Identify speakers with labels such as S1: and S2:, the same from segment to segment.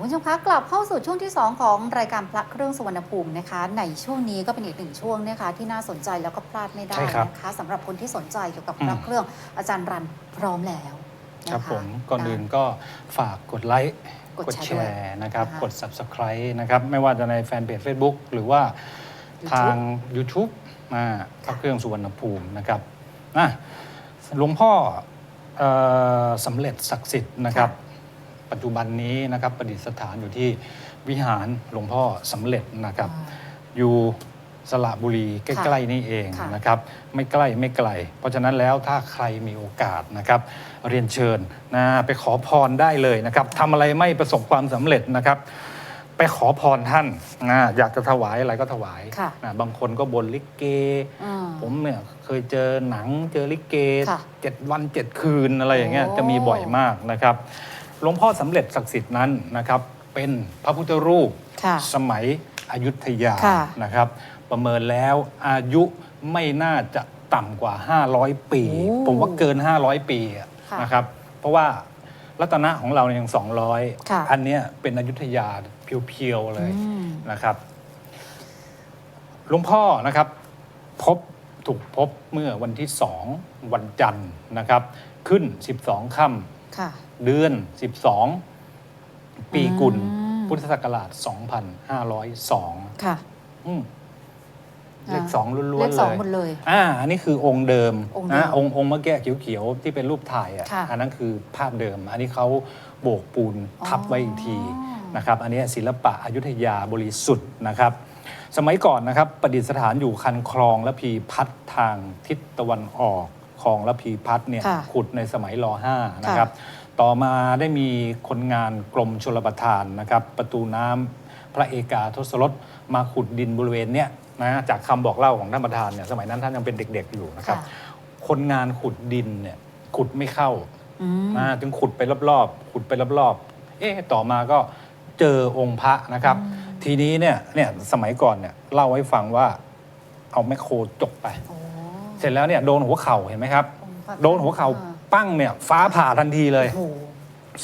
S1: คุณผู้ชมคะกลับเข้าสู่ช่วงที่ 2 ของรายการพระเครื่องสุวรรณภูมินะคะ ในช่วงนี้ก็เป็นอีกหนึ่งช่วงนะคะที่น่าสนใจแล้วก็พลาดไม่ได้
S2: ใช่ครับ
S1: นะคะสำหรับคนที่สนใจเกี่ยวกับ
S2: อืม
S1: พระเครื่องอาจารย์รันพร้อมแล้วนะะ
S2: ครับผมก่อนอื่นก็ฝากกดไลค์
S1: กด
S2: กด
S1: แช
S2: แช
S1: ร์ด้วย
S2: ร์นะครับ
S1: นะคะ
S2: กด Subscribe นะครับ ไม่ว่าจะในแฟนเพจ Facebook หรือว่า
S1: YouTube
S2: ทาง YouTube มาพระเครื่องสุวรรณภูมินะครับนะหลวงพ่อเออสำเร็จศักดิ์สิทธิ์นะครับ ปัจจุบันนี้นะครับประดิษฐานอยู่ที่วิหารหลวงพ่อสำเร็จนะครับ
S1: อ่า
S2: อยู่สระบุรีใกล้ๆนี่เอง
S1: ค่ะ
S2: นะครับ ไม่ใกล้ไม่ไกล เพราะฉะนั้นแล้วถ้าใครมีโอกาสนะครับ เรียนเชิญนะไปขอพรได้เลยนะครับทำอะไรไม่ประสบความสำเร็จนะครับ ไปขอพรท่านนะอยากจะถวายอะไรก็ถวาย
S1: ค่ะ
S2: นะบางคนก็บนลิเก
S1: อ่า
S2: ผมเนี่ยเคยเจอหนังเจอลิเก
S1: ค่ะ
S2: เจ็ดวันเจ็ดคืนอะไรอย่างเงี้ย
S1: โอ้
S2: จะมีบ่อยมากนะครับ หลวงพ่อสำเร็จศักดิ์สิทธิ์นั้นนะครับเป็นพระพุทธรูป
S1: ค่ะ
S2: สมัยอยุธยา
S1: ค่ะ
S2: นะครับ ประเมินแล้วอายุไม่น่าจะต่ำกว่า 500 ปี
S1: โอ้
S2: ผมว่าเกิน 500 ปีอะ
S1: ค่ะ
S2: นะครับ เพราะว่ารัตนะของเราเนี่ยยัง
S1: ค่ะ
S2: 200 อันเนี้ยเป็นอยุธยาเพียวๆเลย
S1: อืม
S2: นะครับหลวงพ่อนะครับ พบถูกพบเมื่อวันที่สองวันจันทร์นะครับ ขึ้น 12ค่ำ
S1: ค่ะ
S2: เดือน 12 ปีกุล
S1: อืม
S2: พุทธศักราช 2502
S1: ค่ะ
S2: อืมเลข
S1: อ่า
S2: สองล้วนๆ
S1: เลขสอง
S2: เลย
S1: หมดเลย
S2: อ่าอันนี้คือองค์เดิม
S1: องค์เดิม
S2: นะองค์องค์เมื่อกี้เขียวๆ ที่เป็นรูปถ่ายอะ
S1: ค่ะ
S2: อันนั้นคือภาพเดิม อันนี้เขาโบกปูนทับไว้อีกที
S1: อ๋อ
S2: นะครับอันนี้ศิลปะอยุธยาบริสุทธิ์นะครับ สมัยก่อนนะครับประดิษฐานอยู่คันคลองและพีพัฒน์ทางทิศตะวันออก คลองและพีพัฒน์เนี่ย
S1: ค่ะ
S2: ขุดในสมัยร5นะครับ ต่อมาได้มีคนงานกรมชลประทานนะครับ ประตูน้ำพระเอกาทศรถมาขุดดินบริเวณเนี้ยนะจากคำบอกเล่าของท่านประธานเนี่ยสมัยนั้นท่านยังเป็นเด็กๆอยู่นะครับ
S1: ค่ะ
S2: คนงานขุดดินเนี่ยขุดไม่เข้า
S1: อืม
S2: นะจึงขุดไปรอบๆ ขุดไปรอบๆ เอ๊ะ ต่อมาก็เจอองค์พระนะครับ ทีนี้เนี่ย เนี่ย สมัยก่อนเนี่ย เล่าให้ฟังว่า เอาแมคโครจกไป
S1: โอ้
S2: เสร็จแล้วเนี่ยโดนหัวเข่าเห็นไหมครับ
S1: องค์พระ
S2: โดนหัวเข่าปั้งเนี่ยฟ้าผ่าทันทีเลย
S1: โอ้โห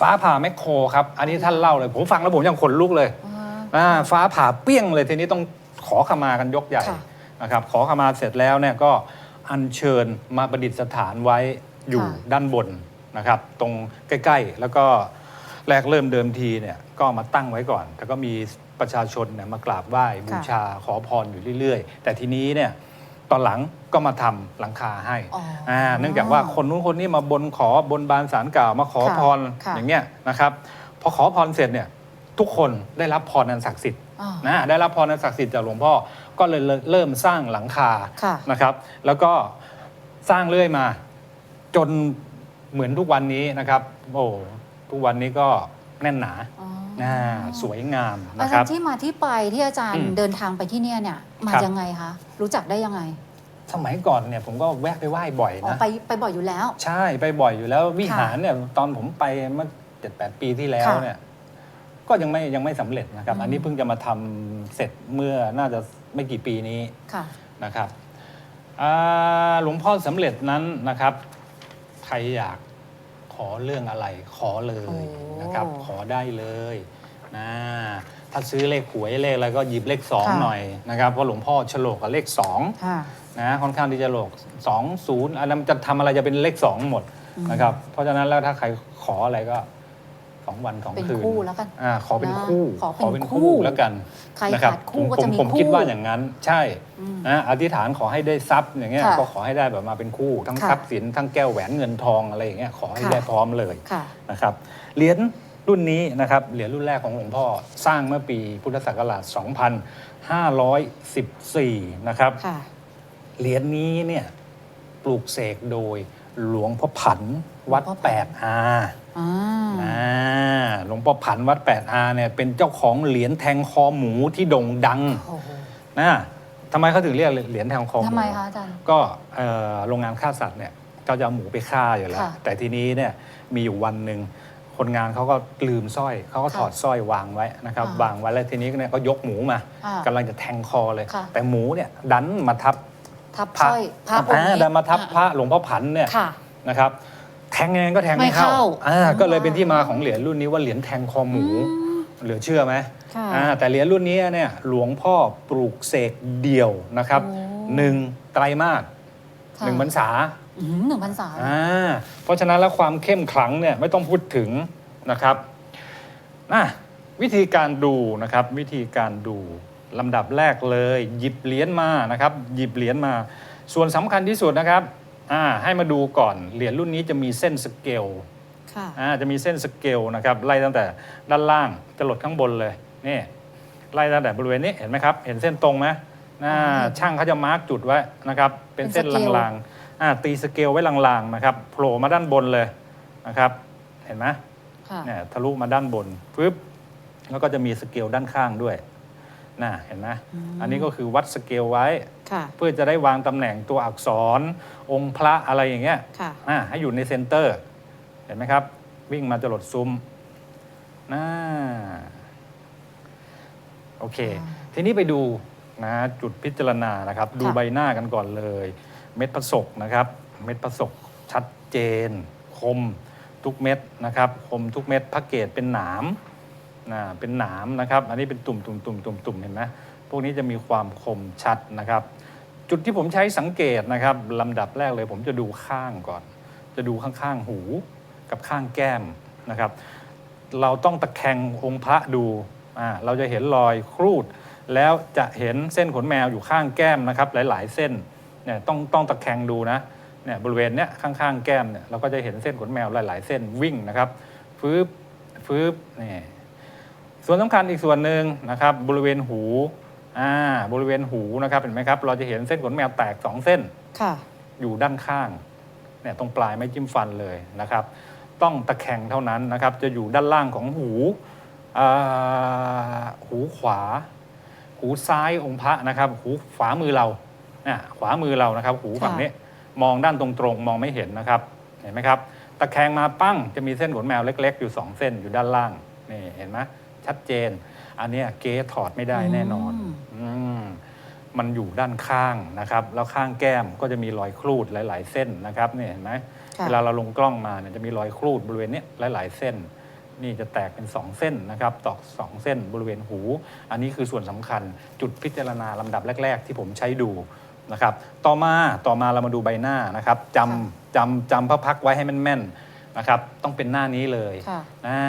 S2: ฟ้าผ่าแมคโครครับ อันนี้ท่านเล่าเลย ผมฟังแล้วผมยังขนลุกเลย
S1: อ่า
S2: อ่าฟ้าผ่าเปี้ยงเลยทีนี้ต้องขอขมากันยกใหญ่
S1: ค่ะ
S2: นะครับขอขมาเสร็จแล้วเนี่ยก็อัญเชิญมาประดิษฐานไว้อยู่
S1: ค่ะ
S2: ด้านบนนะครับ ตรงใกล้ ๆ แล้วก็แรกเริ่มเดิมทีเนี่ยก็เอามาตั้งไว้ก่อน แต่ก็มีประชาชนเนี่ยมากราบไหว้บูชาขอพรอยู่เรื่อย ๆ แต่ทีนี้เนี่ย ตอนหลังก็มาทำหลังคาให้
S1: อ๋ออ่า
S2: เนื่องจากว่าคนนู้นคนนี้มาบนขอบนบานสารกล่าวมาขอ
S1: ค่ะ
S2: พร
S1: ค่ะ
S2: อย่างเงี้ยนะครับพอขอพรเสร็จเนี่ยทุกคนได้รับพรอันศักดิ์สิทธิ์
S1: อ่า
S2: นะได้รับพรอันศักดิ์สิทธิ์จากหลวงพ่อก็เลยเริ่มสร้างหลังคา
S1: ค่ะ
S2: นะครับ แล้วก็สร้างเรื่อยมา จนเหมือนทุกวันนี้นะครับ โอ้ทุกวันนี้ก็แน่นหนา
S1: อ๋อ
S2: น่าสวยงาม
S1: อา
S2: นะค
S1: จาร
S2: รับ
S1: ย์ที่มาที่ไปที่อาจาร
S2: อื
S1: ย์
S2: ม
S1: เดินทางไปที่เนี่ยเนี่ยมา
S2: ครับ
S1: ยังไงคะรู้จักได้ยังไง
S2: สมัยก่อนเนี่ยผมก็แวะไปไหว้บ่อย
S1: อ๋อ
S2: นะ
S1: ไปไปบ่อยอยู่แล้ว
S2: ใช่ไปบ่อยอยู่แล้ววิหารเนี่ยตอนผมไปเมื่อเจ็ดแปดปีที่แล้ว
S1: ค่ะ
S2: เนี่ยก็ยังไม่ยังไม่สำเร็จนะครับ
S1: อืม
S2: อันนี้เพิ่งจะมาทำเสร็จเมื่อน่าจะไม่กี่ปีนี้
S1: ค่ะ
S2: นะครับอ่าหลวงพ่อสำเร็จนั้นนะครับ ใครอยาก ขอเรื่องอะไรขอเลย
S1: โอ้
S2: นะครับ ขอได้เลยนะถ้าซื้อเลขหวยเลขอะไรก็หยิบเลขสอง
S1: ค่ะ
S2: หน่อยนะครับเพราะหลวงพ่อฉลกกับเลขสอง
S1: ค่ะ
S2: นะค่อนข้างที่จะโลกสองศูนย์อันนั้นจะทำอะไรจะเป็นเลขสองหมด
S1: อืม
S2: นะครับ เพราะฉะนั้นแล้วถ้าใครขออะไรก็ สองวันสอง
S1: เป็น
S2: คืน
S1: คู่แล้วกัน
S2: อ่าขอเป็น
S1: นะ
S2: คู่
S1: ขอเป็นคู่
S2: คู่แล้วกัน
S1: ใคร
S2: นะครับ
S1: ขาดคู่
S2: ผม
S1: ก็
S2: ผม
S1: จะมี
S2: ผม
S1: คู่
S2: คิดว่าอย่างนั้นใช่
S1: อืม
S2: นะอธิษฐานขอให้ได้ทรัพย์อย่างเงี้ย
S1: ค่ะ
S2: ก็ขอให้ได้แบบมาเป็นคู่ ทั้ง
S1: ค่ะ
S2: ทรัพย์สินทั้งแก้วแหวนเงินทองอะไรอย่างเงี้ยขอให้
S1: ค่ะ
S2: ได้พร้อมเลย
S1: ค่ะ
S2: นะครับเหรียญรุ่นนี้นะครับเหรียญรุ่นแรกของหลวงพ่อสร้างเมื่อปีพุทธศักราช 2514 นะครับ
S1: ค่ะ
S2: เหรียญนี้เนี่ยปลูกเสกโดยหลวงพ่อผัน วัด
S1: หลวงพ่อผัน
S2: แปดอา
S1: อ่า
S2: อ่าหลวงพ่อผันวัดแปดอาเนี่ยเป็นเจ้าของเหรียญแทงคอหมูที่โด่งดัง
S1: โอ้โห
S2: นะทำไมเขาถึงเรียกเหรียญแทงคอหมู
S1: ทำไมคะอาจารย์
S2: ก็เอ่อโรงงานฆ่าสัตว์เนี่ยเขาจะเอาหมูไปฆ่าอยู่แล้ว
S1: ค่ะ
S2: แต่ทีนี้เนี่ยมีอยู่วันหนึ่งคนงานเขาก็ลืมสร้อยเขาก็
S1: ค่ะ
S2: ถอดสร้อยวางไว้นะครับ
S1: อ่าวา
S2: งไว้แล้วทีนี้เนี่ยก็ยกหมูมา
S1: อ่ากำ
S2: ลังจะแทงคอเลย
S1: ค่ะ
S2: แต่หมูเนี่ยดันมาทับ
S1: ทับ
S2: พระ
S1: สร้อยพระองค์
S2: อ่า
S1: นี้
S2: ดันมาทับ
S1: อ่
S2: พระหลวงพ่อผันเนี่ย
S1: ค่ะ
S2: นะครับ แทงยังไงก็แทงไม่
S1: ไม่เข้า
S2: เข้าอ่า
S1: อืม
S2: ก็เลยเป็นที่มาของเหรียญรุ่นนี้ว่าเหรียญแทงคอหมู
S1: อืม
S2: เหลือเชื่อไหม
S1: ค่ะ
S2: อ่าแต่เหรียญรุ่นนี้เนี่ยหลวงพ่อปลูกเสกเดี่ยวนะครับ
S1: โอ้
S2: หนึ่งไตรมาส
S1: ค่ะ
S2: หนึ่งพรรษา
S1: อืมหนึ่งพันสาม
S2: อ่าเพราะฉะนั้นแล้วความเข้มขลังเนี่ยไม่ต้องพูดถึงนะครับนะวิธีการดูนะครับวิธีการดูลำดับแรกเลย หยิบเหรียญมานะครับหยิบเหรียญมา ส่วนสำคัญที่สุดนะครับ อ่าให้มาดูก่อนเหรียญรุ่นนี้จะมีเส้นสเกล
S1: ค่ะ
S2: อ่าจะมีเส้นสเกลนะครับไล่ตั้งแต่ด้านล่างจะหลดข้างบนเลยนี่ไล่ตั้งแต่บริเวณนี้เห็นไหมครับ เห็นเส้นตรงไหมอ่า
S1: เห็น
S2: ช่างเขาจะมาร์กจุดไว้นะครับเป็นเส้น
S1: เป็นสเกล
S2: ลางๆอ่าตีสเกลไว้ลางๆนะครับโผล่มาด้านบนเลยนะครับเห็นไหม
S1: ค่ะ
S2: เนี่ยทะลุมาด้านบนปึ๊บแล้วก็จะมีสเกลด้านข้างด้วย น่ะเห็นไหม
S1: อืม
S2: อันนี้ก็คือวัดสเกลไว้
S1: ค่ะ
S2: เพื่อจะได้วางตำแหน่งตัวอักษร องค์พระอะไรอย่างเงี้ย
S1: ค่ะ
S2: อ่าให้อยู่ในเซนเตอร์ เห็นไหมครับ วิ่งมาจะหลดซุ้มน่าโอเค
S1: อ่า
S2: ทีนี้ไปดูนะจุดพิจารณานะครับ ดู
S1: ค่ะ
S2: ใบหน้ากันก่อนเลย เม็ดผสกนะครับ เม็ดผสกชัดเจน คมทุกเม็ดนะครับ คมทุกเม็ดพักเกตเป็นหนาม นะเป็นหนามนะครับ อันนี้เป็นตุ่มตุ่มตุ่มตุ่มตุ่มเห็นไหมพวกนี้จะมีความคมชัดนะครับ จุดที่ผมใช้สังเกตนะครับลำดับแรกเลยผมจะดูข้างก่อน จะดูข้างๆหูกับข้างแก้มนะครับ เราต้องตะแคงองค์พระดูอ่าเราจะเห็นรอยครูด แล้วจะเห็นเส้นขนแมวอยู่ข้างแก้มนะครับ หลาย ๆ เส้นเนี่ยต้องต้องตะแคงดูนะเนี่ยบริเวณเนี้ยข้างๆแก้มเนี่ยเราก็จะเห็นเส้นขนแมวหลาย ๆ เส้นวิ่งนะครับฟืบฟืบเนี่ย ส่วนสำคัญอีกส่วนหนึ่งนะครับบริเวณหูอ่าบริเวณหูนะครับเห็นไหมครับ เราจะเห็นเส้นขนแมวแตกสองเส้น
S1: ค่ะ
S2: อยู่ด้านข้างเนี่ยตรงปลายไม้จิ้มฟันเลยนะครับ ต้องตะแคงเท่านั้นนะครับ จะอยู่ด้านล่างของหูอ่าหูขวา หูซ้ายองค์พระนะครับ หูขวามือเราเนี่ยขวามือเรานะครับ หูฝั่งนี้มองด้านตรงๆมองไม่เห็นนะครับ เห็นไหมครับ ตะแคงมาปั้งจะมีเส้นขนแมวเล็ก ๆ อยู่สองเส้นอยู่ด้านล่างนี่เห็นไหม ชัดเจน อันเนี้ยเก๊ถอดไม่ได้แน่นอน
S1: อืม
S2: อืมมันอยู่ด้านข้างนะครับ แล้วข้างแก้มก็จะมีรอยครูดหลาย ๆ เส้นนะครับเนี่ยเห็นไหม
S1: ค่ะ
S2: เวลาเราลงกล้องมาเนี่ยจะมีรอยครูดบริเวณเนี้ยหลาย ๆ เส้น นี่จะแตกเป็น 2 เส้นนะครับตอกสองเส้นบริเวณหู อันนี้คือส่วนสำคัญจุดพิจารณาลำดับแรก ๆ ที่ผมใช้ดูนะครับ ต่อมาต่อมาเรามาดูใบหน้านะครับจำจำจำพระพักตร์ไว้ให้แม่นๆ นะครับต้องเป็นหน้านี้เลย
S1: ค่ะ
S2: อ่า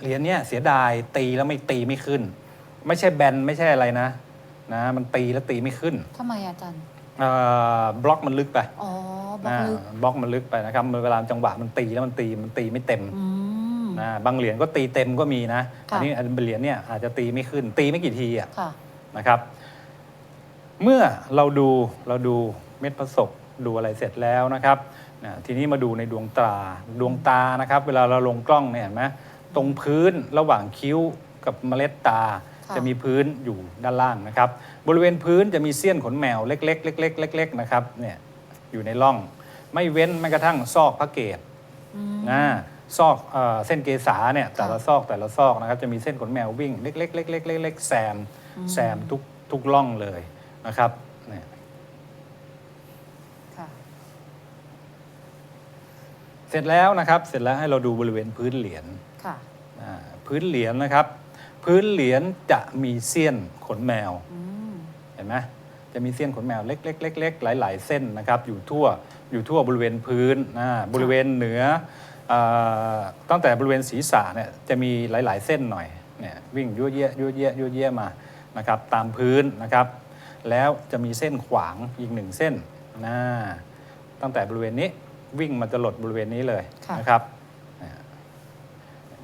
S2: เหรียญเนี้ยเสียดายตีแล้วไม่ตีไม่ขึ้น ไม่ใช่แบนไม่ใช่อะไรนะนะมันตีแล้วตีไม่ขึ้น
S1: ทำไมอาจารย์
S2: อ่าบล็อกมันลึกไป
S1: อ๋อบล็อกลึก
S2: อ่าบล็อกมันลึกไปนะครับเวลาจังหวะมันตีแล้วมันตีมันตีไม่เต็ม
S1: อืม
S2: นะบางเหรียญก็ตีเต็มก็มีนะ
S1: ค่ะ
S2: อันนี้อันเหรียญเนี่ยอาจจะตีไม่ขึ้น ตีไม่กี่ทีอะ
S1: ค่ะ
S2: นะครับ เมื่อเราดูเราดูเม็ดผสกดูอะไรเสร็จแล้วนะครับ นะทีนี้มาดูในดวงตาดวงตานะครับ เวลาเราลงกล้องเนี่ยเห็นไหมตรงพื้นระหว่างคิ้วกับเมล็ดตา
S1: ค่ะ
S2: จะมีพื้นอยู่ด้านล่างนะครับ บริเวณพื้นจะมีเสี้ยนขนแมวเล็กๆเล็กๆเล็กๆนะครับเนี่ยอยู่ในร่อง ไม่เว้นแม้กระทั่งซอกพระเกต
S1: อืม
S2: นะซอกเออเส้นเกษาเนี่ยแต่ละ
S1: ค่ะ
S2: ซอกแต่ละซอกนะครับจะมีเส้นขนแมววิ่งเล็กๆเล็กๆเล็กๆแซม
S1: อืม
S2: แซมทุกทุกร่องเลยนะครับเนี่ย
S1: ค่ะ
S2: เสร็จแล้วนะครับ เสร็จแล้วให้เราดูบริเวณพื้นเหรียญ
S1: ค่ะ
S2: อ่าพื้นเหรียญนะครับ พื้นเหรียญจะมีเสี้ยนขนแมว
S1: อืม
S2: เห็นไหมจะมีเส้นขนแมวเล็กๆเล็กๆหลาย ๆ เส้นนะครับ อยู่ทั่วอยู่ทั่วบริเวณพื้นนะบริเวณเหนือเออตั้งแต่บริเวณศีรษะเนี่ยจะมีหลาย ๆ เส้นหน่อยเนี่ยวิ่งยั่วเยะยั่วเยะยั่วเยะมานะครับ ตามพื้นนะครับ แล้วจะมีเส้นขวางอีกหนึ่งเส้นนะตั้งแต่บริเวณนี้ วิ่งมาจะหลดบริเวณนี้เลย
S1: ค่ะ
S2: นะครับเนี่ย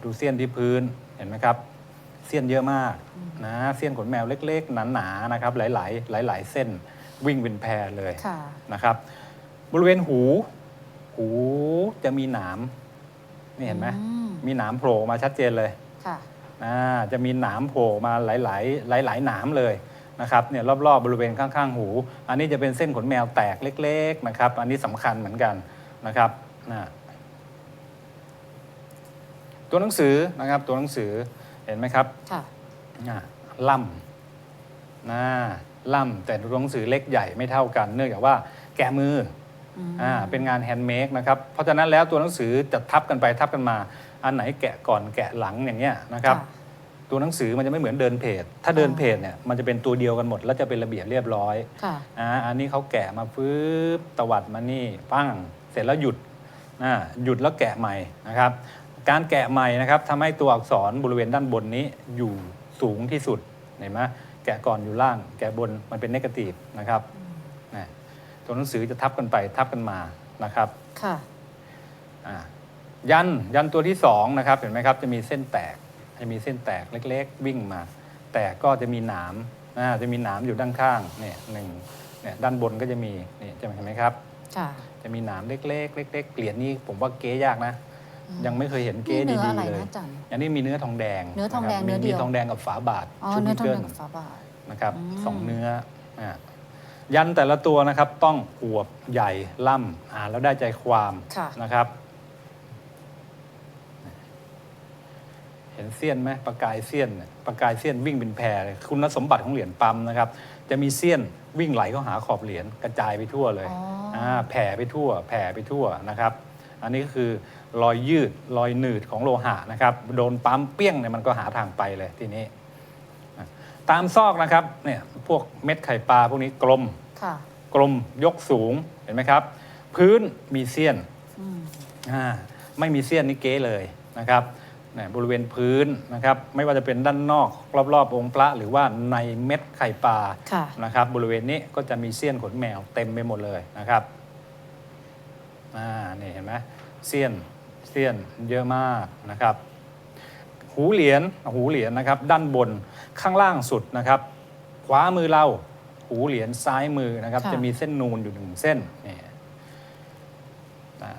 S2: ดูเส้นที่พื้นเห็นไหมครับ เสี้ยนเยอะมากนะเสี้ยนขนแมวเล็ก ๆ หนาๆนะครับ หลายๆหลาย ๆ เส้นวิ่งเป็นแพรเลย
S1: ค่ะ
S2: นะครับ บริเวณหู หูจะมีหนามนี่เห็นไหม
S1: อืม
S2: มีหนามโผล่มาชัดเจนเลย
S1: ค่ะ
S2: อ่าจะมีหนามโผล่มาหลาย ๆ หลาย ๆ หนามเลยนะครับเนี่ยรอบๆบริเวณข้าง ๆ หู อันนี้จะเป็นเส้นขนแมวแตกเล็ก ๆ นะครับ อันนี้สำคัญเหมือนกัน นะครับนะตัวหนังสือนะครับตัวหนังสือเห็นไหมครับ
S1: ค่ะ
S2: อะล่ำนะล่ำแต่ตัวหนังสือเล็กใหญ่ไม่เท่ากัน เนื่องจากว่าแกะมือ
S1: อืม
S2: อ่าเป็นงานแฮนด์เมดนะครับเพราะฉะนั้นแล้วตัวหนังสือจะทับกันไปทับกันมา อันไหนแกะก่อนแกะหลังอย่างเงี้ยนะครับ
S1: ค่ะ
S2: ตัวหนังสือมันจะไม่เหมือนเดินเพจ ถ้าเดินเพจเนี่ยมันจะเป็นตัวเดียวกันหมด แล้วจะเป็นระเบียบเรียบร้อย
S1: ค่ะ
S2: อ่าอันนี้เขาแกะมาฟืบตวัดมานี่ปั้ง เสร็จแล้วหยุดอ่าหยุดแล้วแกะใหม่นะครับ การแกะใหม่นะครับทำให้ตัวอักษรบริเวณด้านบนนี้อยู่สูงที่สุดเห็นไหมแกะก่อนอยู่ล่าง แกะบนมันเป็นเนกาทีฟนะครับนะตัวหนังสือจะทับกันไปทับกันมานะครับ
S1: ค่ะ
S2: อ่ายันยันตัวที่สองนะครับเห็นไหมครับจะมีเส้นแตกจะมีเส้นแตกเล็ก ๆ วิ่งมา แต่ก็จะมีหนามอ่าจะมีหนามอยู่ด้านข้างเนี่ยหนึ่งเนี่ยด้านบนก็จะมีนี่จะเห็นไหมครับ
S1: ค่ะ
S2: จะมีหนามเล็กๆเล็กๆเหรียญนี้ผมว่าเก๊ยากนะยังไม่เคยเห็นเก๊
S1: นี่เนื้อ
S2: ดี
S1: อะไร
S2: ๆเลย
S1: นะอาจารย์
S2: อันนี้มีเนื้อทองแดง
S1: เนื้อทองแดงะ
S2: ครับ
S1: เนื้อเดี
S2: มี
S1: ยว
S2: ทองแดงกับฝาบาท
S1: อ๋อ
S2: ชุด
S1: เนื้อทอง
S2: เกิ
S1: แด
S2: ล
S1: งกับฝาบาท
S2: นะครับ
S1: อืม
S2: สองเนื้ออ่ายันแต่ละตัวนะครับต้องอวบใหญ่ล่ำอ่านแล้วได้ใจความ
S1: ค่ะ
S2: นะครับ เห็นเสี้ยนไหมประกายเสี้ยนเนี่ยประกายเสี้ยนวิ่งเป็นแพรเลยคุณสมบัติของเหรียญปั๊มนะครับ จะมีเสี้ยนวิ่งไหลเข้าหาขอบเหรียญกระจายไปทั่วเลย
S1: อ๋ออ่า
S2: แผ่ไปทั่ว แผ่ไปทั่วนะครับ อันนี้ก็คือรอยยืดรอยหนืดของโลหะนะครับ โดนปั๊มเปี้ยงเนี่ยมันก็หาทางไปเลยทีนี้อะตามซอกนะครับเนี่ยพวกเม็ดไข่ปลาพวกนี้กลม
S1: ค่ะ
S2: กลมยกสูงเห็นไหมครับ พื้นมีเสี้ยน
S1: อืม
S2: อ่าไม่มีเสี้ยนนี่เก๊เลยนะครับเนี่ย บริเวณพื้นนะครับไม่ว่าจะเป็นด้านนอกรอบๆองค์พระหรือว่าในเม็ดไข่ปลา
S1: ค่ะ
S2: นะครับบริเวณนี้ก็จะมีเสี้ยนขนแมวเต็มไปหมดเลยนะครับอ่านี่เห็นไหมเสี้ยนเสี้ยนเยอะมากนะครับ หูเหรียญหูเหรียญนะครับ ด้านบนข้างล่างสุดนะครับขวามือเราหูเหรียญซ้ายมือนะครับ
S1: ค่ะ
S2: จะมีเส้นนูนอยู่หนึ่งเส้นนี่อ่า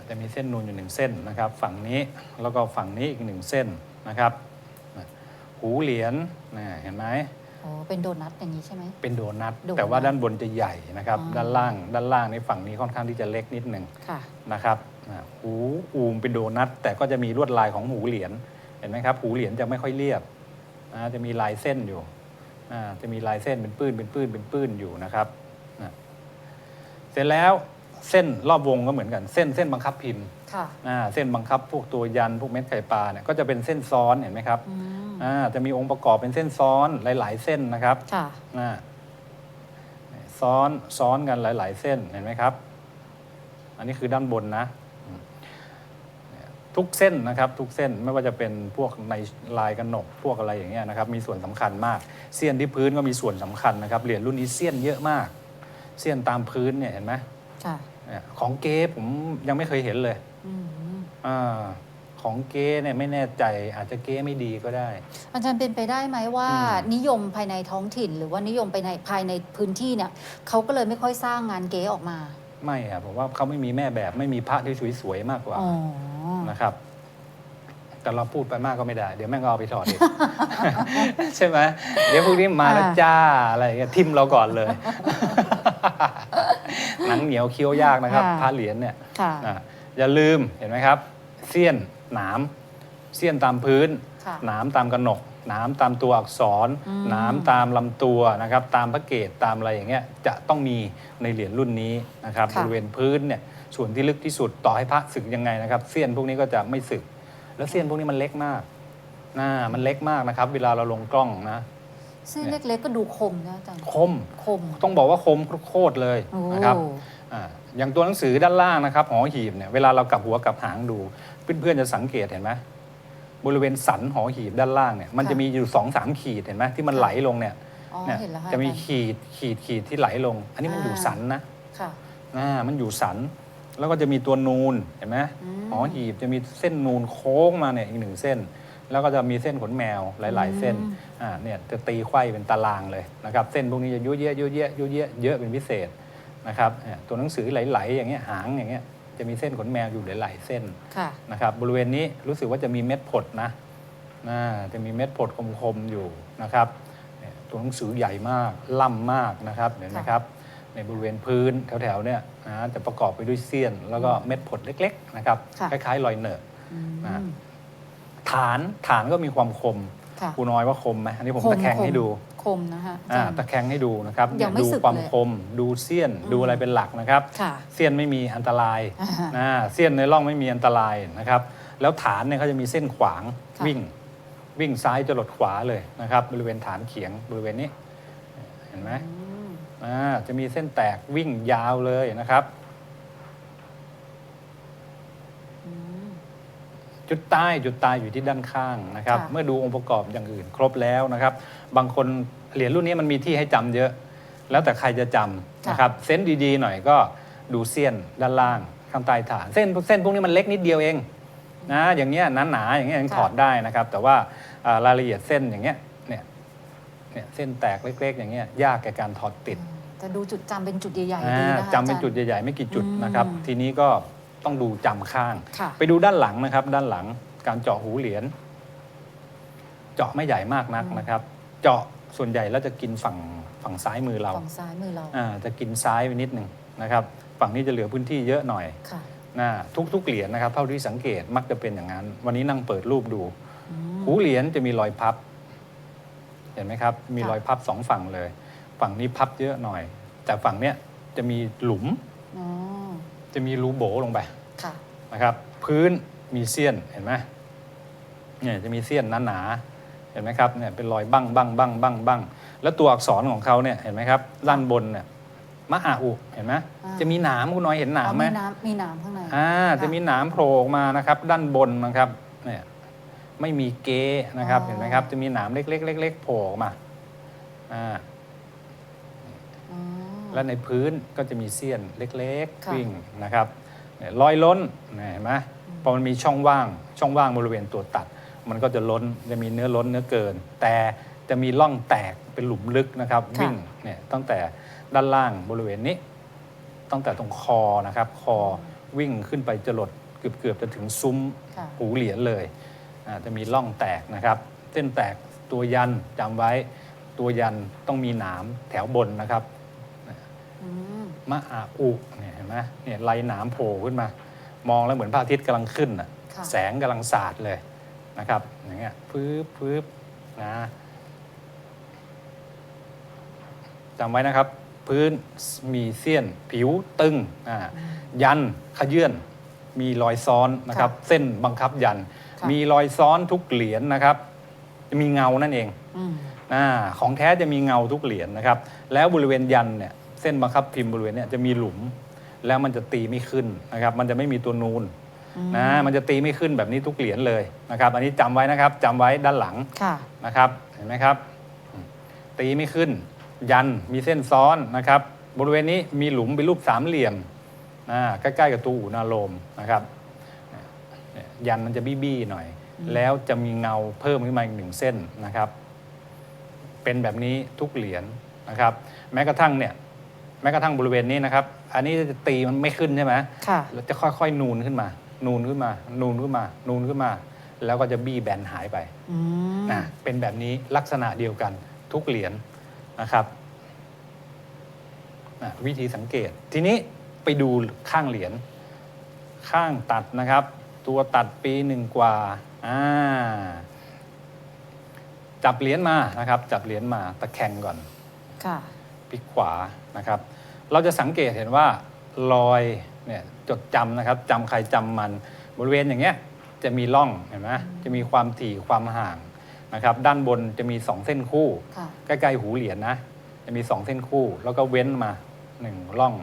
S2: จะมีเส้นนูนอยู่หนึ่งเส้นนะครับฝั่งนี้แล้วก็ฝั่งนี้อีกหนึ่งเส้นนะครับอะหูเหรียญนะเห็นไหม
S1: โอ้เป็นโดนัทอย่างนี้ใช่ไหม
S2: เป็นโดนัท
S1: โดนัท
S2: แต่ว่าด้านบนจะใหญ่นะครับ
S1: อ๋อ
S2: ด้านล่าง ด้านล่างในฝั่งนี้ค่อนข้างที่จะเล็กนิดหนึ่ง
S1: ค่ะ
S2: นะครับอ่าหูอูมเป็นโดนัทแต่ก็จะมีลวดลายของหูเหรียญเห็นไหมครับ หูเหรียญจะไม่ค่อยเรียบอ่าจะมีลายเส้นอยู่อ่าจะมีลายเส้นเป็นปื้นเป็นปื้นเป็นปื้นอยู่นะครับอะเสร็จแล้ว เส้นรอบวงก็เหมือนกัน เส้นเส้นบังคับพิมพ์
S1: ค่ะ
S2: อ่าเส้นบังคับพวกตัวยันพวกเม็ดไข่ปลาเนี่ยก็จะเป็นเส้นซ้อนเห็นไหมครับ
S1: อืม
S2: อ่าจะมีองค์ประกอบเป็นเส้นซ้อนหลาย ๆ เส้นนะครับ
S1: ค่ะ
S2: อ่าซ้อนซ้อนกันหลาย ๆ เส้นเห็นไหมครับ อันนี้คือด้านบนนะอืมเนี่ยทุกเส้นนะครับ ทุกเส้นไม่ว่าจะเป็นพวกในลายกระหนกพวกอะไรอย่างเงี้ยนะครับ มีส่วนสำคัญมากเสี้ยนที่พื้นก็มีส่วนสำคัญนะครับเหรียญรุ่นนี้เสี้ยนเยอะมาก เสี้ยนตามพื้นเนี่ยเห็นไหม
S1: ค่ะ
S2: เนี่ยของเก๊ผมยังไม่เคยเห็นเลย
S1: อืม
S2: อาของเก๊เนี่ยไม่แน่ใจอาจจะเก๊ไม่ดีก็ได้
S1: อาจารย์เป็นไปได้ไหมว่า
S2: อืม
S1: นิยมภายในท้องถิ่น หรือว่านิยมไปในภายในพื้นที่เนี่ยเขาก็เลยไม่ค่อยสร้างงานเก๋ออกมา
S2: ไม่อะผมว่าเขาไม่มีแม่แบบไม่มีพระที่สวยๆมากกว่า
S1: อ๋อ
S2: นะครับ แต่เราพูดไปมากก็ไม่ได้ เดี๋ยวแม่งก็เอาไปถอดอีก ใช่ไหมเดี๋ยวพวกนี้มาแล้วจ้าอะไรอย่างเงี้ยทิมเราก่อนเลย หนังเหนียวเคี้ยวยากนะครับพระเหรียญเนี่ย
S1: ค่ะ
S2: อะอย่าลืมเห็นไหมครับ เสี้ยนหนามเสี้ยนตามพื้น
S1: ค่ะ
S2: หนามตามกระหนกหนามตามตัวอักษร
S1: อืม
S2: หนามตามลำตัวนะครับ ตามพระเกตตามอะไรอย่างเงี้ยจะต้องมีในเหรียญรุ่นนี้นะครับบริเวณพื้นเนี่ยส่วนที่ลึกที่สุดต่อให้พระศึกยังไงนะครับเสี้ยนพวกนี้ก็จะไม่สึก แล้วเสี้ยนพวกนี้มันเล็กมากน่ามันเล็กมากนะครับ เวลาเราลงกล้องนะ
S1: เส้นเล็กๆก็ดูคมนะอาจารย์
S2: คม
S1: คม
S2: ต้องบอกว่าคมโคตรเลย
S1: โอ้
S2: นะครับอ่าอย่างตัวหนังสือด้านล่างนะครับหอหีบเนี่ยเวลาเรากลับหัวกลับหางดู เพื่อนๆจะสังเกตเห็นไหมบริเวณสันหอหีบด้านล่างเนี่ยมันจะมีอยู่สองสามขีดเห็นไหมที่มันไหลลงเนี่ย
S1: อ๋อ
S2: เนี่ย
S1: เห็นแล้วค่ะ
S2: จะมี
S1: อาจารย์
S2: ขีดขีดขีดที่ไหลลง อันนี้มันอยู่
S1: อ่า
S2: สันนะ
S1: ค่ะ
S2: อ่ามันอยู่สัน แล้วก็จะมีตัวนูนเห็นไหม
S1: อืม
S2: หอหีบจะมีเส้นนูนโค้งมาเนี่ยอีกหนึ่งเส้น แล้วก็จะมีเส้นขนแมวหลาย ๆ เส้น
S1: อืม
S2: อ่าเนี่ยจะตีไขว้เป็นตารางเลยนะครับเส้นพวกนี้จะยุ่ยเยะยุ่ยเยะยุ่ยเยะเยอะเป็นพิเศษนะครับเนี่ยตัวหนังสือไหล ๆ อย่างเงี้ยหางอย่างเงี้ยจะมีเส้นขนแมวอยู่หลาย ๆ เส้น
S1: ค่ะ
S2: นะครับบริเวณนี้รู้สึกว่าจะมีเม็ดผดนะน่าจะมีเม็ดผดคม ๆ อยู่นะครับเนี่ยตัวหนังสือใหญ่มากล่ำมากนะครับเห็นไหมครับในบริเวณพื้นแถวๆเนี่ยนะจะประกอบไปด้วยเสี้ยน แล้วก็เม็ดผดเล็ก ๆ นะครับ
S1: ค่ะ
S2: คล้าย ๆ รอยเหนอะ
S1: อืม
S2: อ่า ฐานฐานก็มีความคม
S1: ค่ะ
S2: ครูน้อยว่าคมไหมอันนี้ผม
S1: คม
S2: ตะแคง
S1: คม
S2: ให้ดู
S1: คมนะคะอา
S2: อ่า
S1: จารย์
S2: ตะแคงให้ดูนะครับ
S1: ยังไม่
S2: ดู
S1: สึก
S2: ความ
S1: เลย
S2: คม ดูเสี้ยน
S1: อืม
S2: ดูอะไรเป็นหลักนะครับ
S1: ค่ะ
S2: เสี้ยนไม่มีอันตราย
S1: อ่าฮะ
S2: นะเสี้ยนในร่องไม่มีอันตรายนะครับ แล้วฐานเนี่ยเขาจะมีเส้นขวาง
S1: ค่ะ
S2: วิ่ง วิ่งซ้ายจะหลดขวาเลยนะครับ บริเวณฐานเขียงบริเวณนี้เห็นไหม
S1: อืม
S2: อ่าจะมีเส้นแตกวิ่งยาวเลยนะครับ
S1: อืม
S2: จุดใต้จุดตายอยู่ที่ด้านข้างนะครับ
S1: ค่ะ
S2: เมื่อดูองค์ประกอบอย่างอื่น ครบแล้วนะครับ บางคนเหรียญรุ่นนี้มันมีที่ให้จำเยอะ แล้วแต่ใครจะจำนะครับเส้นดีๆหน่อยก็ดูเสี้ยนด้านล่างข้างใต้ฐาน เส้นเส้นพวกนี้มันเล็กนิดเดียวเองนะอย่างเงี้ยหนาๆอย่างเงี้ยยังถอดได้นะครับ แต่ว่าอ่ารายละเอียดเส้นอย่างเงี้ยเนี่ยเนี่ยเส้นแตกเล็ก ๆ อย่างเงี้ยยากแก่การถอดติด
S1: อืมจะดูจุดจำเป็นจุดใหญ่ๆ
S2: อ่า
S1: ดีนะคะ
S2: จำเป็น
S1: อาารย์
S2: จุดใหญ่ ๆ ไม่กี่จุดนะครับ
S1: อืม
S2: ทีนี้ก็ ต้องดูจำข้าง
S1: ค่ะ
S2: ไปดูด้านหลังนะครับ ด้านหลังการเจาะหูเหรียญเจาะไม่ใหญ่มากนักนะครับ เจาะส่วนใหญ่แล้วจะกินฝั่งฝั่งซ้ายมือเรา
S1: ฝั่งซ้ายมือเรา
S2: อ่าจะกินซ้ายไปนิดหนึ่งนะครับ ฝั่งนี้จะเหลือพื้นที่เยอะหน่อย
S1: ค่ะ
S2: นะทุกๆเหรียญนะครับเท่าที่สังเกตมักจะเป็นอย่างนั้น วันนี้นั่งเปิดรูปดู
S1: อืม
S2: หูเหรียญจะมีรอยพับ เห็นไหมครับ มี
S1: ค่ะ
S2: รอยพับสองฝั่งเลย ฝั่งนี้พับเยอะหน่อย แต่ฝั่งเนี้ยจะมีหลุม
S1: อ๋อ
S2: จะมีรูโบลงไป
S1: ค่ะ
S2: นะครับ พื้นมีเสี้ยนเห็นไหมเนี่ยจะมีเสี้ยนหนาๆเห็นไหมครับเนี่ยเป็นรอยบั้งบั้งบั้งบั้งบั้งแล้วตัวอักษรของเขาเนี่ยเห็นไหมครับด้านบนเนี่ยมะอาอุเห็นไหม
S1: อ่า
S2: จะมีหนามคุณน้อยเห็นหนามไหม
S1: อ๋อน้ำมีน้ำข้างใน
S2: อ่าจะมีหนามโผล่ออกมานะครับ ด้านบนนะครับเนี่ยไม่มีเกนะครับ
S1: อ๋อ
S2: เห็นไหมครับ จะมีหนามเล็กๆเล็กๆโผล่ออกมาอ่า
S1: อ๋อ
S2: และในพื้นก็จะมีเสี้ยนเล็ก
S1: ค่ะ
S2: ๆวิ่งนะครับเนี่ยรอยล้นเนี่ยเห็นไหมพอมันมีช่องว่างช่องว่างบริเวณตัวตัด มันก็จะล้นจะมีเนื้อล้นเนื้อเกิน แต่จะมีร่องแตกเป็นหลุมลึกนะครับ
S1: ค่ะ
S2: วิ่งเนี่ยตั้งแต่ด้านล่างบริเวณนี้ ตั้งแต่ตรงคอนะครับ คอวิ่งขึ้นไปจรดเกือบเกือบๆจะถึงซุ้ม
S1: ค่ะ
S2: หูเหรียญเลยอ่าจะมีร่องแตกนะครับ เส้นแตกตัวยันจำไว้ ตัวยันต้องมีหนามแถวบนนะครับ
S1: อื ม
S2: มะอาอุเนี่ยเห็นไหมเนี่ยลายหนามโผล่ขึ้นมา มองแล้วเหมือนพระอาทิตย์กำลังขึ้นน่ะ
S1: ค่ะ
S2: แสงกำลังสาดเลยนะครับอย่างเงี้ยพื้บพื้บนะจำไว้นะครับ พื้นมีเสี้ยน ผิวตึงอ่ายันขยื่นมีรอยซ้อนนะครับ เส้นบังคับยัน
S1: ค่ะ
S2: มีรอยซ้อนทุกเหรียญนะครับ จะมีเงานั่นเอง
S1: อืม
S2: อาของแท้จะมีเงาทุกเหรียญนะครับ แล้วบริเวณยันเนี่ย เส้นบังคับพิมพ์บริเวณเนี่ยจะมีหลุม แล้วมันจะตีไม่ขึ้นนะครับ มันจะไม่มีตัวนูน
S1: อืม
S2: นะมันจะตีไม่ขึ้นแบบนี้ทุกเหรียญเลยนะครับ อันนี้จำไว้นะครับจำไว้ด้านหลัง
S1: ค่ะ
S2: นะครับเห็นไหมครับอืมตีไม่ขึ้น ยันมีเส้นซ้อนนะครับ บริเวณนี้มีหลุมเป็นรูปสามเหลี่ยมอ่าใกล้ๆกับตัวอูนาโลมนะครับเนี่ยยันมันจะบี้ๆหน่อย แล้วจะมีเงาเพิ่มขึ้นมาอีกหนึ่งเส้นนะครับ เป็นแบบนี้ทุกเหรียญนะครับ แม้กระทั่งเนี่ย แม้กระทั่งบริเวณนี้นะครับ อันนี้จะตีมันไม่ขึ้นใช่ไหม
S1: ค่ะ
S2: แล้วจะค่อยๆนูนขึ้นมา นูนขึ้นมา นูนขึ้นมา นูนขึ้นมา แล้วก็จะบี้แบนหายไป
S1: อืม
S2: นะเป็นแบบนี้ลักษณะเดียวกันทุกเหรียญนะครับนะวิธีสังเกต ทีนี้ไปดูข้างเหรียญข้างตัดนะครับ ตัวตัดปีหนึ่งกว่าอ่า จับเหรียญมานะครับ จับเหรียญมาตะแคงก่อน
S1: ค่ะ
S2: พลิกขวา นะครับ เราจะสังเกตเห็นว่ารอยเนี่ยจดจำนะครับจำใครจำมัน บริเวณอย่างเงี้ยจะมีร่องเห็นไหมจะมีความถี่ความห่างนะครับ ด้านบนจะมีสองเส้นคู่
S1: ค่ะ
S2: ใกล้ๆหูเหรียญนะจะมีสองเส้นคู่ แล้วก็เว้นมาหนึ่งร่อง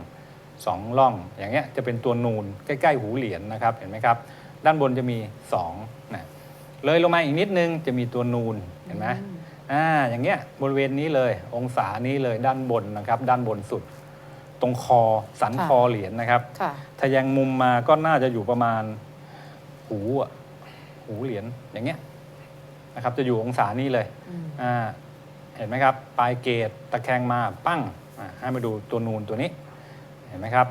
S2: สองร่อง อย่างเงี้ยจะเป็นตัวนูนใกล้ๆหูเหรียญนะครับเห็นไหมครับ ด้านบนจะมีสองนะเลยลงมาอีกนิดนึงจะมีตัวนูนเห็นไหม
S1: อืม
S2: อ่าอย่างเงี้ยบริเวณนี้เลยองศานี้เลยด้านบนนะครับ ด้านบนสุด ตรงคอสัน
S1: ค่ะ
S2: คอเหรียญนะครับ
S1: ค่ะ
S2: ถ้าแยงมุมมาก็น่าจะอยู่ประมาณหูอะหูเหรียญอย่างเงี้ยนะครับ จะอยู่องศานี้เลย
S1: อืม
S2: อ่าเห็นไหมครับ ปลายเกตตะแคงมาปั้งอ่าให้มาดูตัวนูนตัวนี้ เห็นไหมครับ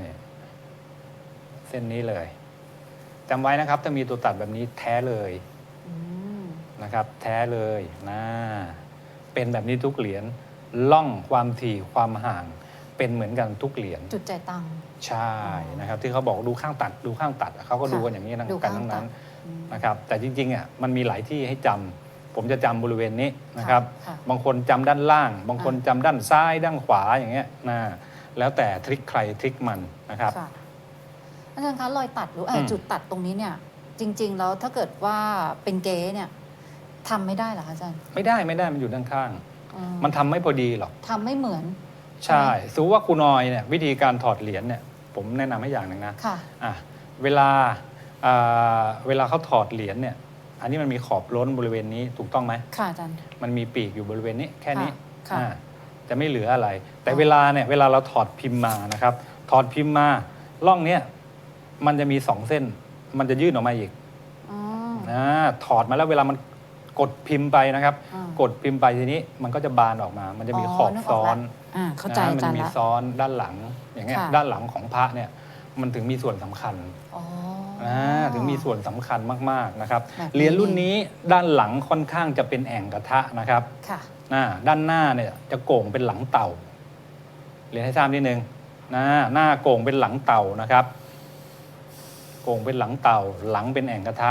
S2: นี่เส้นนี้เลยจำไว้นะครับ ถ้ามีตัวตัดแบบนี้แท้เลย
S1: อืม
S2: นะครับ แท้เลยนะเป็นแบบนี้ทุกเหรียญล่องความถี่ความห่างเป็นเหมือนกันทุกเหรียญ
S1: จุดจ่ายตังค์
S2: ใช่นะครับ ที่เขาบอกดูข้างตัดดูข้างตัดเขาก็
S1: ค่ะ
S2: ดูกันอย่างนี้ทั้ง
S1: ดู
S2: กัน
S1: ข้าง
S2: ทั้งนั้น
S1: ตัด อืม
S2: นะครับ แต่จริงๆอะมันมีหลายที่ให้จำผมจะจำบริเวณนี้นะครับ
S1: ค่ะ
S2: บางคนจำด้านล่าง บางคนจำด้านซ้ายด้านขวาอย่างเงี้ยนะแล้วแต่ทริคใครทริคมันนะครับ
S1: ค่ะอาจารย์คะรอยตัดหรือเอ่ออ
S2: ม
S1: จุดตัดตรงนี้เนี่ย จริง ๆ แล้วถ้าเกิดว่าเป็นเก๊เนี่ย ทำไม่ได้เหรอคะอาจารย์
S2: ไม่ได้ไม่ได้มันอยู่ด้านข้าง
S1: อ๋อ
S2: มันทำไม่พอดีหรอก
S1: ทำไม่เหมือน
S2: ใช่สมมติว่าครูนอยเนี่ยวิธีการถอดเหรียญเนี่ยผมแนะนำให้อย่างหนึ่งนะ
S1: ค่ะ
S2: อะเวลาอ่าเวลาเขาถอดเหรียญเนี่ย อันนี้มันมีขอบล้นบริเวณนี้ถูกต้องไหม
S1: ค่ะอาจารย์
S2: มันมีปีกอยู่บริเวณนี้แค่นี้
S1: ค่ะ
S2: อ่าจะไม่เหลืออะไร แต่
S1: อ๋อ
S2: เวลาเนี่ยเวลาเราถอดพิมพ์มานะครับ ถอดพิมพ์มาล่องเนี้ยมันจะมีสองเส้น มันจะยื่นออกมาอีก
S1: อ๋อ
S2: อ่าถอดมาแล้วเวลามัน กดพิมพ์ไปนะครับ
S1: อ่าก
S2: ดพิมพ์ไปทีนี้มันก็จะบานออกมา มันจะมี
S1: อ๋อ
S2: ขอบ
S1: นึกออก
S2: ซ้อ
S1: แล้ว
S2: น
S1: อ่าเข้าใจ
S2: นะ
S1: อา
S2: มั
S1: จารย์
S2: มี
S1: ละ
S2: ซ้อนด้านหลังอย่างเงี้ย
S1: ค่ะ
S2: ด้านหลังของพระเนี่ยมันถึงมีส่วนสำคัญ
S1: อ๋อ
S2: อ่าถึงมีส่วนสำคัญมากๆนะครับ
S1: แบบนี้
S2: เหรียญรุ่นนี้ด้านหลังค่อนข้างจะเป็นแอ่งกระทะนะครับ
S1: ค่ะ
S2: อ่าด้านหน้าเนี่ยจะโก่งเป็นหลังเต่าเรียนให้ทราบนิดนึงนะหน้าโก่งเป็นหลังเต่านะครับ โก่งเป็นหลังเต่าหลังเป็นแอ่งกระทะ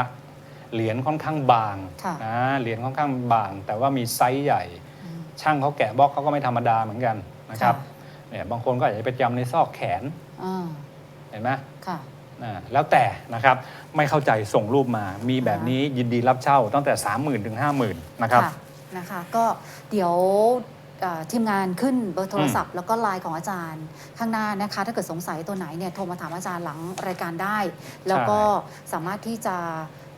S2: เหรียญค่อนข้างบาง
S1: ค่ะ
S2: นะเหรียญค่อนข้างบาง แต่ว่ามีไซส์ใหญ่
S1: อืม
S2: ช่างเขาแกะบล็อกเขาก็ไม่ธรรมดาเหมือนกันนะครับ
S1: ค่ะ
S2: เนี่ยบางคนก็อาจจะไปจำในซอกแขน
S1: อ่า
S2: เห็นไหม
S1: ค่ะ
S2: อ่าแล้วแต่นะครับไม่เข้าใจส่งรูปมา มีแบบนี้ยินดีรับเช่าตั้งแต่ 3 0,000 ถึง 50,000นะครับ
S1: ค่ะนะคะก็เดี๋ยวเอ่อทีมงานขึ้นเบอร์โทรศัพท์ แล้วก็ไลน์ของอาจารย์ข้างหน้านะคะ ถ้าเกิดสงสัยตัวไหนเนี่ยโทรมาถามอาจารย์หลังรายการได้ แล้วก็สามารถที่จะ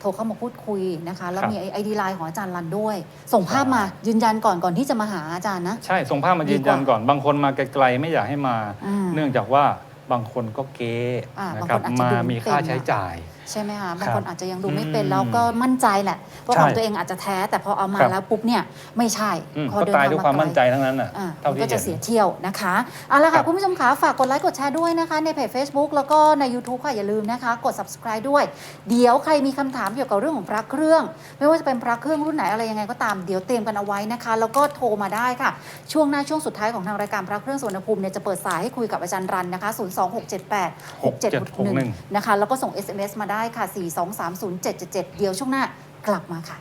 S1: โทรเข้ามาพูดคุยนะคะ แล้ว
S2: ครับ
S1: มีไอดีไลน์ของอาจารย์รันด้วย ส่งภาพมายืนยันก่อนก่อนที่จะมาหาอาจารย์นะ
S2: ใช่ ส่งภาพมายืนยัน
S1: ดีกว่า
S2: ก่อน บางคนมาไกลๆไม่อยากให้มา
S1: อ่า
S2: เนื่องจากว่าบางคนก็เก๊
S1: อ่า
S2: นะ
S1: บาง
S2: ครับ
S1: คนอาจจะ
S2: มา
S1: ดู
S2: มี
S1: ไม่เป็น
S2: ค่าใช้
S1: อะ
S2: จ่าย
S1: ใช่ไหมคะบาง
S2: ครับ
S1: คนอาจจะยังดูไม่เป็น
S2: อืม
S1: แล้วก็มั่นใจแหละว่า
S2: ใช่
S1: ของตัวเองอาจจะแท้แต่พอเอามา
S2: ครับ
S1: แล้วปุ๊บเนี่ยไม่ใช่
S2: อืม
S1: พอ
S2: ก็
S1: เดิน
S2: ตาย
S1: ทาง
S2: ด้วย
S1: มา
S2: ความ
S1: ไกล
S2: มั่นใจทั้งนั้นน่ะ
S1: อะ
S2: เท่า
S1: มัน
S2: ที่
S1: ก็จะ
S2: เห็น
S1: เสียเที่ยวนะคะเอาละ
S2: ครั
S1: ค่ะ
S2: บ
S1: คุณผู้ชมขาฝากกดไลค์กดแชร์ด้วยนะคะ ในเพจ Facebook แล้วก็ใน YouTube ค่ะอย่าลืมนะคะ กด subscribe ด้วย เดี๋ยวใครมีคำถามเกี่ยวกับเรื่องของพระเครื่อง ไม่ว่าจะเป็นพระเครื่องรุ่นไหนอะไรยังไงก็ตามเดี๋ยวเตรียมกันเอาไว้นะคะ แล้วก็โทรมาได้ค่ะ ช่วงหน้าช่วงสุดท้ายของทางรายการพระเครื่องสวนภูมิเนี่ยจะเปิดสายให้คุยกับอาจารย์รันนะคะ 02678 6761นะคะแล้วก็ส่ง SMS มาได้ค่ะ 4230777 เดี๋ยวช่วงหน้ากลับมาค่ะ